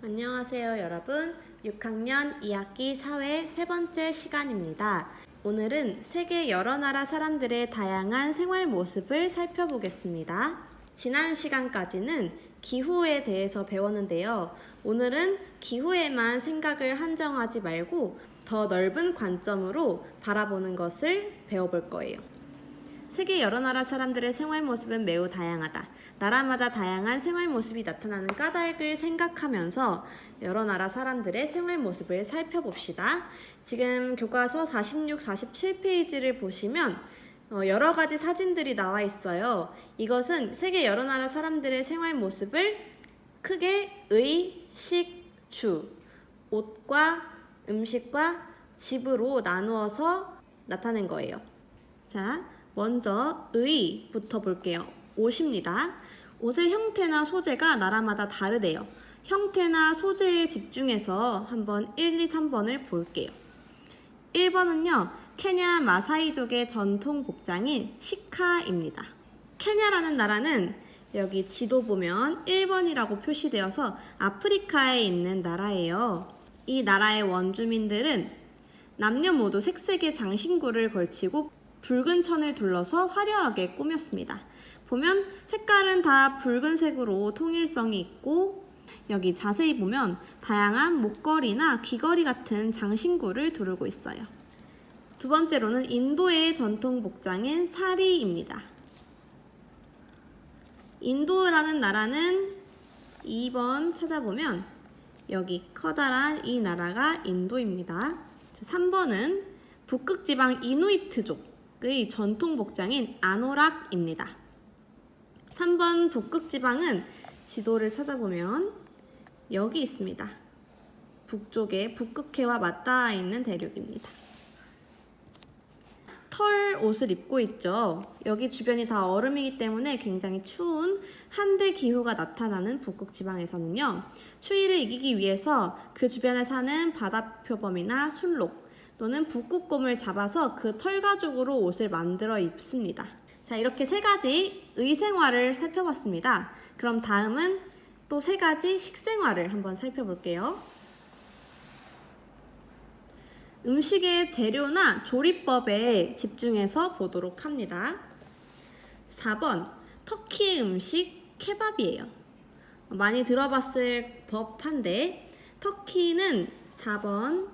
안녕하세요, 여러분. 6학년 2학기 사회 세 번째 시간입니다. 오늘은 세계 여러 나라 사람들의 다양한 생활 모습을 살펴보겠습니다. 지난 시간까지는 기후에 대해서 배웠는데요. 오늘은 기후에만 생각을 한정하지 말고 더 넓은 관점으로 바라보는 것을 배워볼 거예요. 세계 여러 나라 사람들의 생활 모습은 매우 다양하다. 나라마다 다양한 생활 모습이 나타나는 까닭을 생각하면서 여러 나라 사람들의 생활 모습을 살펴봅시다. 지금 교과서 46, 47페이지를 보시면 어, 여러 가지 사진들이 나와 있어요. 이것은 세계 여러 나라 사람들의 생활 모습을 크게 의, 식, 주, 옷과 음식과 집으로 나누어서 나타낸 거예요. 자, 먼저 의부터 볼게요. 옷입니다. 옷의 형태나 소재가 나라마다 다르대요. 형태나 소재에 집중해서 한번 1, 2, 3번을 볼게요. 1번은요, 케냐 마사이족의 전통 복장인 시카입니다. 케냐라는 나라는 여기 지도 보면 1번이라고 표시되어서 아프리카에 있는 나라예요. 이 나라의 원주민들은 남녀 모두 색색의 장신구를 걸치고 붉은 천을 둘러서 화려하게 꾸몄습니다. 보면 색깔은 다 붉은색으로 통일성이 있고 여기 자세히 보면 다양한 목걸이나 귀걸이 같은 장신구를 두르고 있어요. 두 번째로는 인도의 전통 복장인 사리입니다. 인도라는 나라는 2번 찾아보면 여기 커다란 이 나라가 인도입니다. 3번은 북극 지방 이누이트족의 전통 복장인 아노락입니다. 3번 북극 지방은 지도를 찾아보면 여기 있습니다. 북쪽에 북극해와 맞닿아 있는 대륙입니다. 털 옷을 입고 있죠. 여기 주변이 다 얼음이기 때문에 굉장히 추운 한대 기후가 나타나는 북극 지방에서는요. 추위를 이기기 위해서 그 주변에 사는 바다표범이나 순록 또는 북극곰을 잡아서 그 털 가죽으로 옷을 만들어 입습니다. 자, 이렇게 세 가지 의생활을 살펴봤습니다. 그럼 다음은 또 세 가지 식생활을 한번 살펴볼게요. 음식의 재료나 조리법에 집중해서 보도록 합니다. 4번 터키 음식 케밥이에요. 많이 들어봤을 법한데 터키는 4번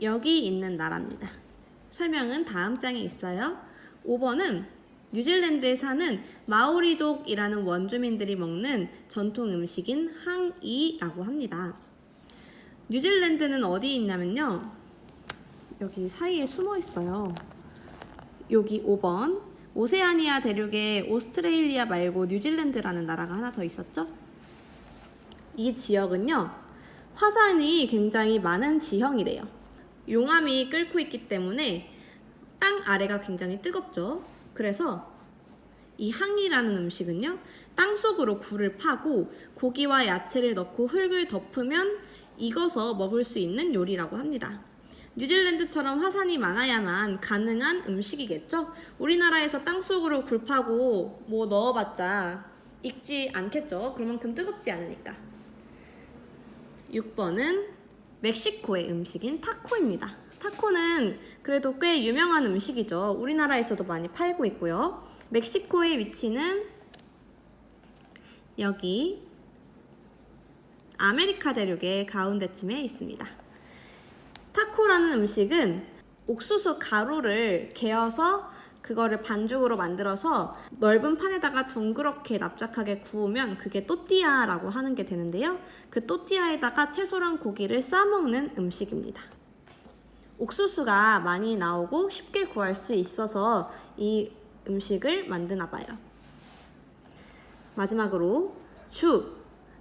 여기 있는 나라입니다. 설명은 다음 장에 있어요. 5번은 뉴질랜드에 사는 마오리족이라는 원주민들이 먹는 전통 음식인 항이라고 합니다. 뉴질랜드는 어디 있냐면요. 여기 사이에 숨어 있어요. 여기 5번. 오세아니아 대륙에 오스트레일리아 말고 뉴질랜드라는 나라가 하나 더 있었죠? 이 지역은요. 화산이 굉장히 많은 지형이래요. 용암이 끓고 있기 때문에 땅 아래가 굉장히 뜨겁죠. 그래서 이 항이라는 음식은요. 땅 속으로 굴을 파고 고기와 야채를 넣고 흙을 덮으면 익어서 먹을 수 있는 요리라고 합니다. 뉴질랜드처럼 화산이 많아야만 가능한 음식이겠죠? 우리나라에서 땅 속으로 굴 파고 뭐 넣어봤자 익지 않겠죠? 그만큼 뜨겁지 않으니까. 6번은 멕시코의 음식인 타코입니다. 타코는 그래도 꽤 유명한 음식이죠. 우리나라에서도 많이 팔고 있고요. 멕시코의 위치는 여기 아메리카 대륙의 가운데쯤에 있습니다. 타코라는 음식은 옥수수 가루를 개어서 그거를 반죽으로 만들어서 넓은 판에다가 둥그렇게 납작하게 구우면 그게 또띠아라고 하는 게 되는데요. 그 또띠아에다가 채소랑 고기를 싸먹는 음식입니다. 옥수수가 많이 나오고 쉽게 구할 수 있어서 이 음식을 만드나 봐요. 마지막으로 주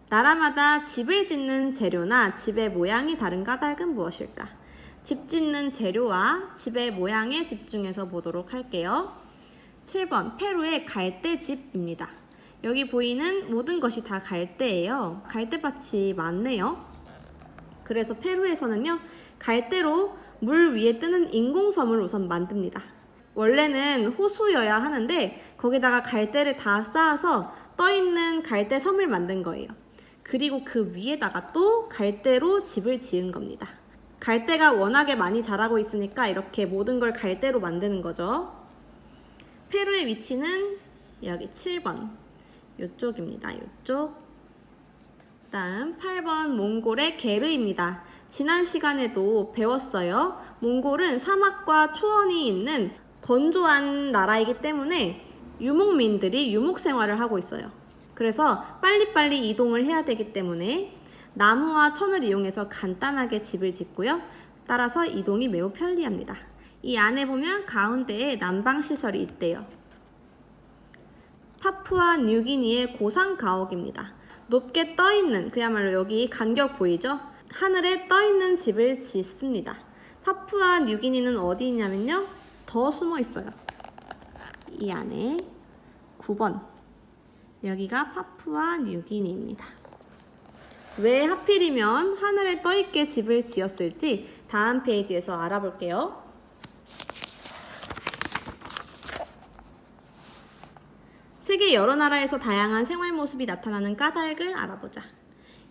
나라마다 집을 짓는 재료나 집의 모양이 다른 까닭은 무엇일까? 집 짓는 재료와 집의 모양에 집중해서 보도록 할게요. 7번 페루의 갈대집입니다. 여기 보이는 모든 것이 다 갈대예요. 갈대밭이 많네요. 그래서 페루에서는요, 갈대로 물 위에 뜨는 인공섬을 우선 만듭니다. 원래는 호수여야 하는데 거기다가 갈대를 다 쌓아서 떠 있는 갈대 섬을 만든 거예요. 그리고 그 위에다가 또 갈대로 집을 지은 겁니다. 갈대가 워낙에 많이 자라고 있으니까 이렇게 모든 걸 갈대로 만드는 거죠. 페루의 위치는 여기 7번 이쪽입니다. 이쪽. 다음 8번 몽골의 게르입니다. 지난 시간에도 배웠어요. 몽골은 사막과 초원이 있는 건조한 나라이기 때문에 유목민들이 유목 생활을 하고 있어요. 그래서 빨리빨리 이동을 해야 되기 때문에 나무와 천을 이용해서 간단하게 집을 짓고요. 따라서 이동이 매우 편리합니다. 이 안에 보면 가운데에 난방 시설이 있대요. 파푸아 뉴기니의 고상 가옥입니다. 높게 떠 있는 그야말로 여기 간격 보이죠? 하늘에 떠 있는 집을 짓습니다. 파푸아 뉴기니는 어디 있냐면요. 더 숨어 있어요. 이 안에 9번. 여기가 파푸아 뉴기니입니다. 왜 하필이면 하늘에 떠 있게 집을 지었을지 다음 페이지에서 알아볼게요. 세계 여러 나라에서 다양한 생활 모습이 나타나는 까닭을 알아보자.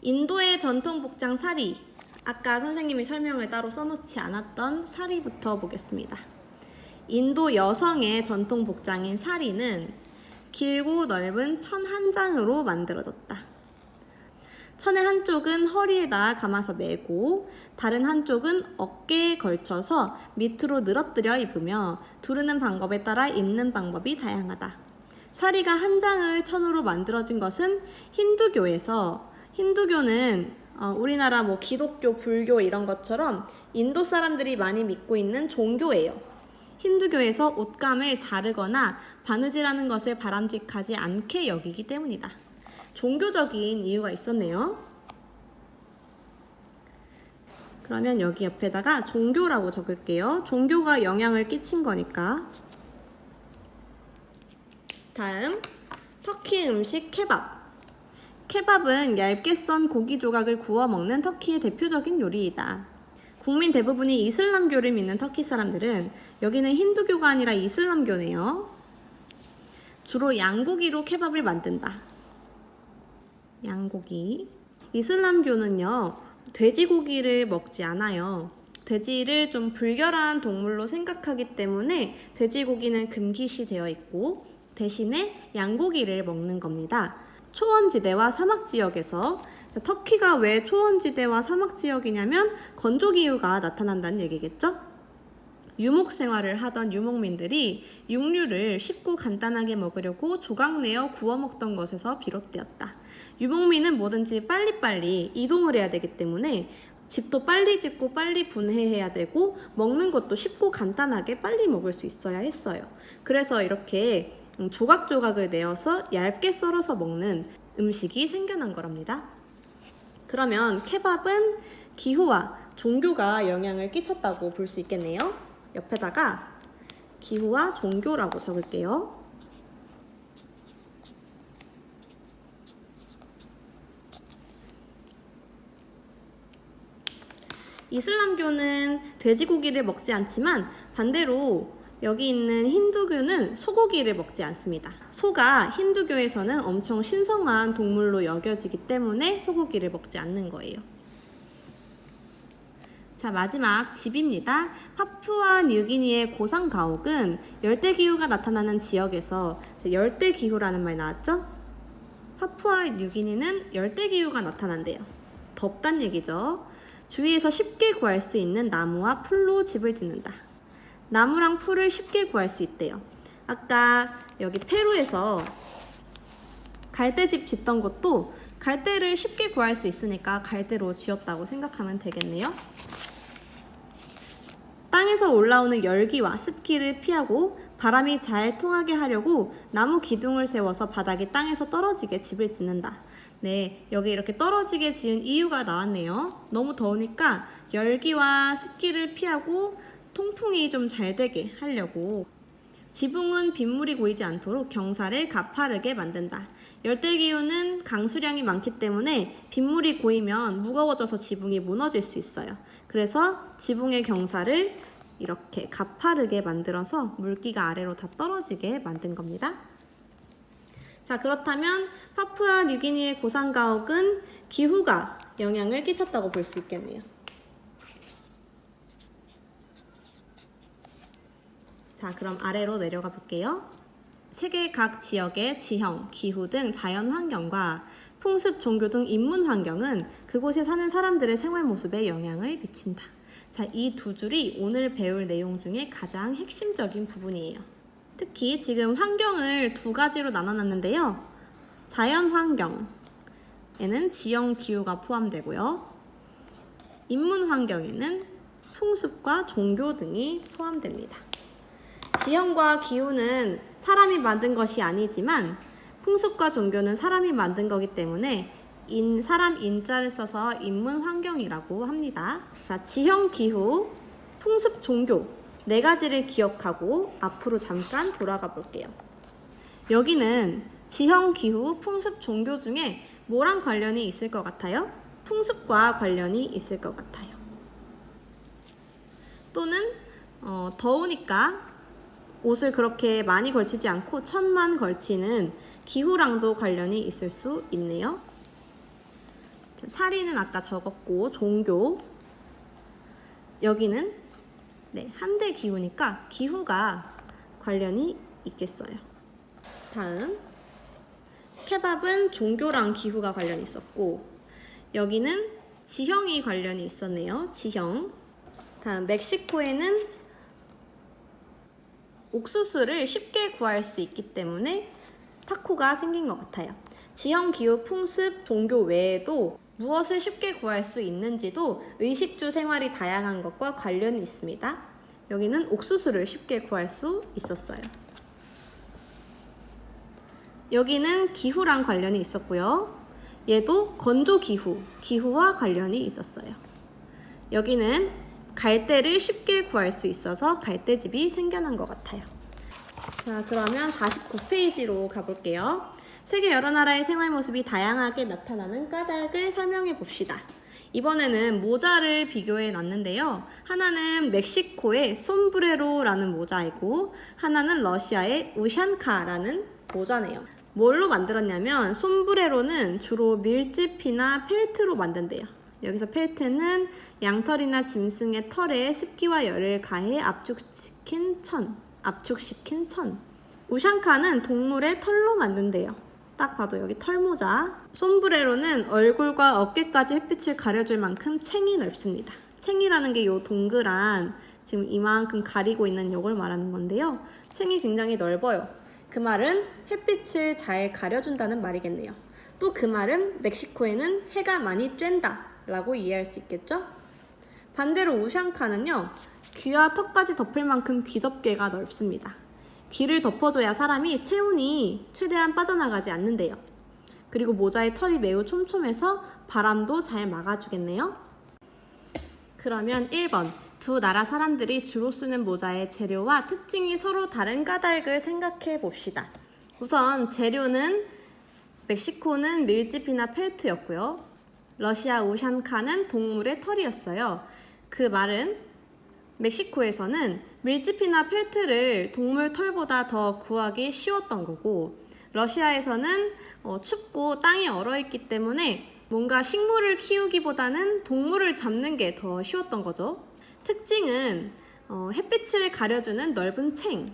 인도의 전통 복장 사리. 아까 선생님이 설명을 따로 써놓지 않았던 사리부터 보겠습니다. 인도 여성의 전통 복장인 사리는 길고 넓은 천 한 장으로 만들어졌다. 천의 한쪽은 허리에다 감아서 매고 다른 한쪽은 어깨에 걸쳐서 밑으로 늘어뜨려 입으며 두르는 방법에 따라 입는 방법이 다양하다. 사리가 한 장을 천으로 만들어진 것은 힌두교에서 힌두교는 어, 우리나라 뭐 기독교, 불교 이런 것처럼 인도 사람들이 많이 믿고 있는 종교예요. 힌두교에서 옷감을 자르거나 바느질하는 것을 바람직하지 않게 여기기 때문이다. 종교적인 이유가 있었네요. 그러면 여기 옆에다가 종교라고 적을게요. 종교가 영향을 끼친 거니까. 다음 터키 음식 케밥. 케밥은 얇게 썬 고기 조각을 구워 먹는 터키의 대표적인 요리이다. 국민 대부분이 이슬람교를 믿는 터키 사람들은 여기는 힌두교가 아니라 이슬람교네요. 주로 양고기로 케밥을 만든다. 양고기. 이슬람교는요, 돼지고기를 먹지 않아요. 돼지를 좀 불결한 동물로 생각하기 때문에 돼지고기는 금기시 되어 있고 대신에 양고기를 먹는 겁니다. 초원지대와 사막지역에서 자, 터키가 왜 초원지대와 사막지역이냐면 건조기후가 나타난다는 얘기겠죠? 유목 생활을 하던 유목민들이 육류를 쉽고 간단하게 먹으려고 조각 내어 구워 먹던 것에서 비롯되었다. 유목민은 뭐든지 빨리빨리 이동을 해야 되기 때문에 집도 빨리 짓고 빨리 분해해야 되고 먹는 것도 쉽고 간단하게 빨리 먹을 수 있어야 했어요. 그래서 이렇게 음, 조각조각을 내어서 얇게 썰어서 먹는 음식이 생겨난 거랍니다. 그러면 케밥은 기후와 종교가 영향을 끼쳤다고 볼 수 있겠네요. 옆에다가 기후와 종교라고 적을게요. 이슬람교는 돼지고기를 먹지 않지만 반대로 여기 있는 힌두교는 소고기를 먹지 않습니다. 소가 힌두교에서는 엄청 신성한 동물로 여겨지기 때문에 소고기를 먹지 않는 거예요. 자, 마지막 집입니다. 파푸아 뉴기니의 고상 가옥은 열대 기후가 나타나는 지역에서 열대 기후라는 말 나왔죠? 파푸아 뉴기니는 열대 기후가 나타난대요. 덥단 얘기죠. 주위에서 쉽게 구할 수 있는 나무와 풀로 집을 짓는다. 나무랑 풀을 쉽게 구할 수 있대요. 아까 여기 페루에서 갈대집 짓던 것도 갈대를 쉽게 구할 수 있으니까 갈대로 지었다고 생각하면 되겠네요. 땅에서 올라오는 열기와 습기를 피하고 바람이 잘 통하게 하려고 나무 기둥을 세워서 바닥이 땅에서 떨어지게 집을 짓는다. 네, 여기 이렇게 떨어지게 지은 이유가 나왔네요. 너무 더우니까 열기와 습기를 피하고 통풍이 좀 잘 되게 하려고 지붕은 빗물이 고이지 않도록 경사를 가파르게 만든다. 열대 기후는 강수량이 많기 때문에 빗물이 고이면 무거워져서 지붕이 무너질 수 있어요. 그래서 지붕의 경사를 이렇게 가파르게 만들어서 물기가 아래로 다 떨어지게 만든 겁니다. 자, 그렇다면 파푸아 뉴기니의 고산가옥은 기후가 영향을 끼쳤다고 볼 수 있겠네요. 자, 그럼 아래로 내려가 볼게요. 세계 각 지역의 지형, 기후 등 자연 환경과 풍습, 종교 등 인문 환경은 그곳에 사는 사람들의 생활 모습에 영향을 미친다. 자, 이 두 줄이 오늘 배울 내용 중에 가장 핵심적인 부분이에요. 특히 지금 환경을 두 가지로 나눠놨는데요. 자연 환경에는 지형 기후가 포함되고요. 인문 환경에는 풍습과 종교 등이 포함됩니다. 지형과 기후는 사람이 만든 것이 아니지만 풍습과 종교는 사람이 만든 거기 때문에 인 사람 인자를 써서 인문 환경이라고 합니다. 자, 지형, 기후, 풍습, 종교 네 가지를 기억하고 앞으로 잠깐 돌아가 볼게요. 여기는 지형, 기후, 풍습, 종교 중에 뭐랑 관련이 있을 것 같아요? 풍습과 관련이 있을 것 같아요. 또는 어, 더우니까 옷을 그렇게 많이 걸치지 않고 천만 걸치는 기후랑도 관련이 있을 수 있네요. 사리는 아까 적었고 종교 여기는 네, 한대 기후니까 기후가 관련이 있겠어요. 다음 케밥은 종교랑 기후가 관련이 있었고 여기는 지형이 관련이 있었네요. 지형. 다음 멕시코에는 옥수수를 쉽게 구할 수 있기 때문에 타코가 생긴 것 같아요. 지형, 기후, 풍습, 종교 외에도 무엇을 쉽게 구할 수 있는지도 의식주 생활이 다양한 것과 관련이 있습니다. 여기는 옥수수를 쉽게 구할 수 있었어요. 여기는 기후랑 관련이 있었고요. 얘도 건조 기후, 기후와 관련이 있었어요. 여기는 갈대를 쉽게 구할 수 있어서 갈대집이 생겨난 것 같아요. 자, 그러면 49페이지로 가볼게요. 세계 여러 나라의 생활 모습이 다양하게 나타나는 까닭을 설명해 봅시다. 이번에는 모자를 비교해 놨는데요. 하나는 멕시코의 솜브레로라는 모자이고, 하나는 러시아의 우샨카라는 모자네요. 뭘로 만들었냐면, 솜브레로는 주로 밀짚이나 펠트로 만든대요. 여기서 펠트는 양털이나 짐승의 털에 습기와 열을 가해 압축시킨 천, 압축시킨 천. 우샹카는 동물의 털로 만든대요. 딱 봐도 여기 털모자. 솜브레로는 얼굴과 어깨까지 햇빛을 가려줄 만큼 챙이 넓습니다. 챙이라는 게 요 동그란 지금 이만큼 가리고 있는 요걸 말하는 건데요. 챙이 굉장히 넓어요. 그 말은 햇빛을 잘 가려준다는 말이겠네요. 또 그 말은 멕시코에는 해가 많이 쬐다 라고 이해할 수 있겠죠? 반대로 우샹카는요, 귀와 턱까지 덮을 만큼 귀덮개가 넓습니다. 귀를 덮어줘야 사람이 체온이 최대한 빠져나가지 않는데요. 그리고 모자의 털이 매우 촘촘해서 바람도 잘 막아주겠네요. 그러면 1번. 두 나라 사람들이 주로 쓰는 모자의 재료와 특징이 서로 다른 까닭을 생각해 봅시다. 우선 재료는 멕시코는 밀짚이나 펠트였고요. 러시아 우샨카는 동물의 털이었어요. 그 말은 멕시코에서는 밀짚이나 펠트를 동물 털보다 더 구하기 쉬웠던 거고 러시아에서는 어, 춥고 땅이 얼어있기 때문에 뭔가 식물을 키우기보다는 동물을 잡는 게 더 쉬웠던 거죠. 특징은 어, 햇빛을 가려주는 넓은 챙,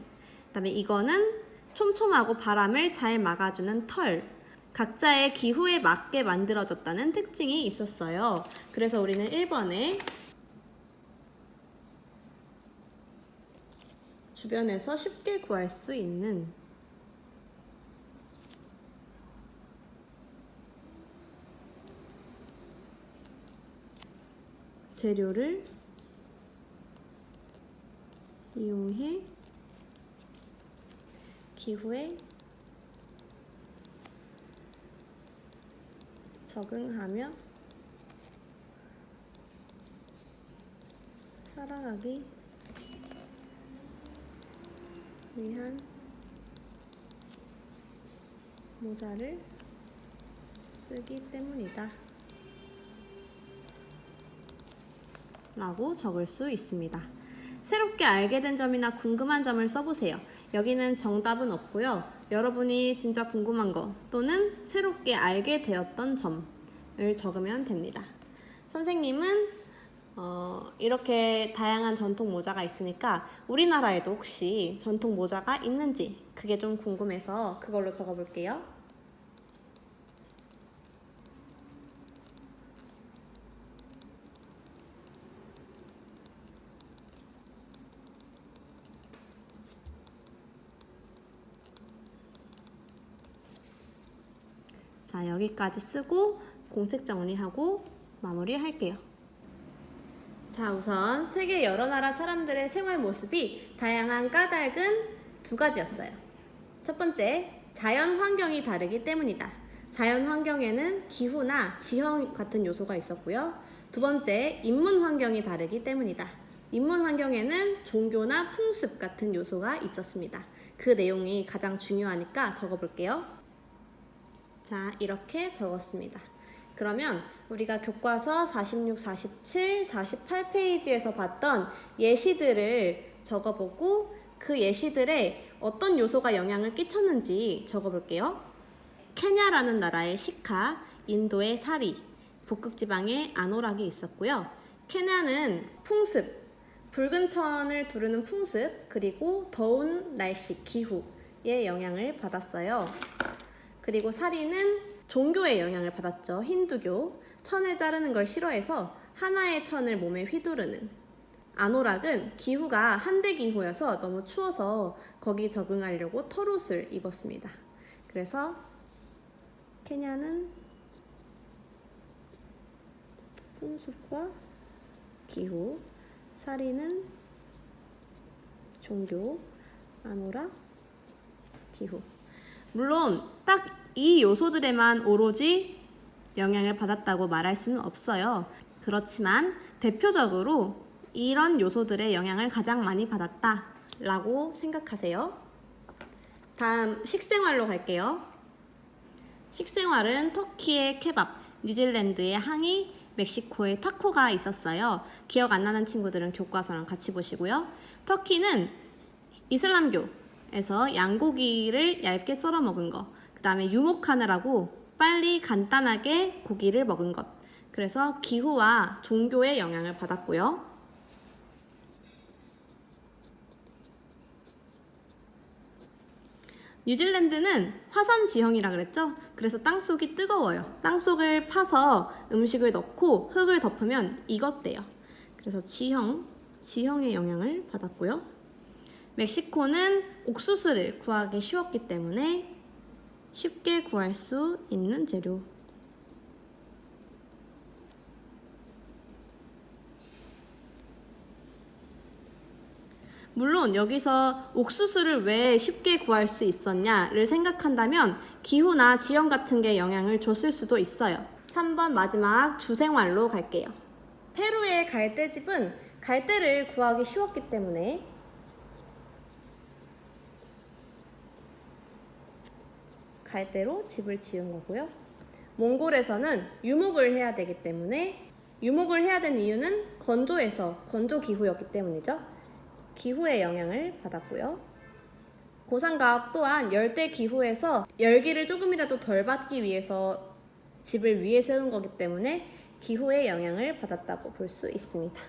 그다음에 이거는 촘촘하고 바람을 잘 막아주는 털, 각자의 기후에 맞게 만들어졌다는 특징이 있었어요. 그래서 우리는 1번에 주변에서 쉽게 구할 수 있는 재료를 이용해 기후에 적응하며 살아가기 위한 모자를 쓰기 때문이다. 라고 적을 수 있습니다. 새롭게 알게 된 점이나 궁금한 점을 써보세요. 여기는 정답은 없고요. 여러분이 진짜 궁금한 거 또는 새롭게 알게 되었던 점을 적으면 됩니다. 선생님은 어, 이렇게 다양한 전통 모자가 있으니까 우리나라에도 혹시 전통 모자가 있는지 그게 좀 궁금해서 그걸로 적어볼게요. 자, 여기까지 쓰고 공책 정리하고 마무리할게요. 자, 우선 세계 여러 나라 사람들의 생활 모습이 다양한 까닭은 두 가지였어요. 첫 번째, 자연 환경이 다르기 때문이다. 자연 환경에는 기후나 지형 같은 요소가 있었고요. 두 번째, 인문 환경이 다르기 때문이다. 인문 환경에는 종교나 풍습 같은 요소가 있었습니다. 그 내용이 가장 중요하니까 적어볼게요. 자, 이렇게 적었습니다. 그러면 우리가 교과서 46, 47, 48페이지에서 봤던 예시들을 적어보고 그 예시들에 어떤 요소가 영향을 끼쳤는지 적어볼게요. 케냐라는 나라의 시카, 인도의 사리, 북극지방의 아노락이 있었고요. 케냐는 풍습, 붉은 천을 두르는 풍습, 그리고 더운 날씨, 기후의 영향을 받았어요. 그리고 사리는 종교의 영향을 받았죠. 힌두교. 천을 자르는 걸 싫어해서 하나의 천을 몸에 휘두르는. 아노락은 기후가 한대 기후여서 너무 추워서 거기 적응하려고 털옷을 입었습니다. 그래서 케냐는 풍습과 기후, 사리는 종교, 아노락, 기후. 물론 딱 이 요소들에만 오로지 영향을 받았다고 말할 수는 없어요. 그렇지만 대표적으로 이런 요소들의 영향을 가장 많이 받았다라고 생각하세요. 다음 식생활로 갈게요. 식생활은 터키의 케밥, 뉴질랜드의 항이, 멕시코의 타코가 있었어요. 기억 안 나는 친구들은 교과서랑 같이 보시고요. 터키는 이슬람교에서 양고기를 얇게 썰어 먹은 거, 그 다음에 유목하느라고 빨리 간단하게 고기를 먹은 것. 그래서 기후와 종교의 영향을 받았고요. 뉴질랜드는 화산 지형이라 그랬죠? 그래서 땅속이 뜨거워요. 땅속을 파서 음식을 넣고 흙을 덮으면 익었대요. 그래서 지형, 지형의 영향을 받았고요. 멕시코는 옥수수를 구하기 쉬웠기 때문에 쉽게 구할 수 있는 재료. 물론 여기서 옥수수를 왜 쉽게 구할 수 있었냐를 생각한다면 기후나 지형 같은 게 영향을 줬을 수도 있어요. 3번 마지막 주생활로 갈게요. 페루의 갈대집은 갈대를 구하기 쉬웠기 때문에 갈대로 집을 지은 거고요. 몽골에서는 유목을 해야 되기 때문에 유목을 해야 되는 이유는 건조해서 건조 기후였기 때문이죠. 기후의 영향을 받았고요. 고산가업 또한 열대 기후에서 열기를 조금이라도 덜 받기 위해서 집을 위에 세운 거기 때문에 기후의 영향을 받았다고 볼 수 있습니다.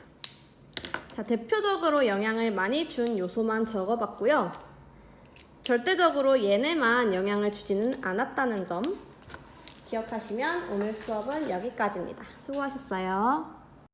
자, 대표적으로 영향을 많이 준 요소만 적어봤고요. 절대적으로 얘네만 영향을 주지는 않았다는 점 기억하시면 오늘 수업은 여기까지입니다. 수고하셨어요.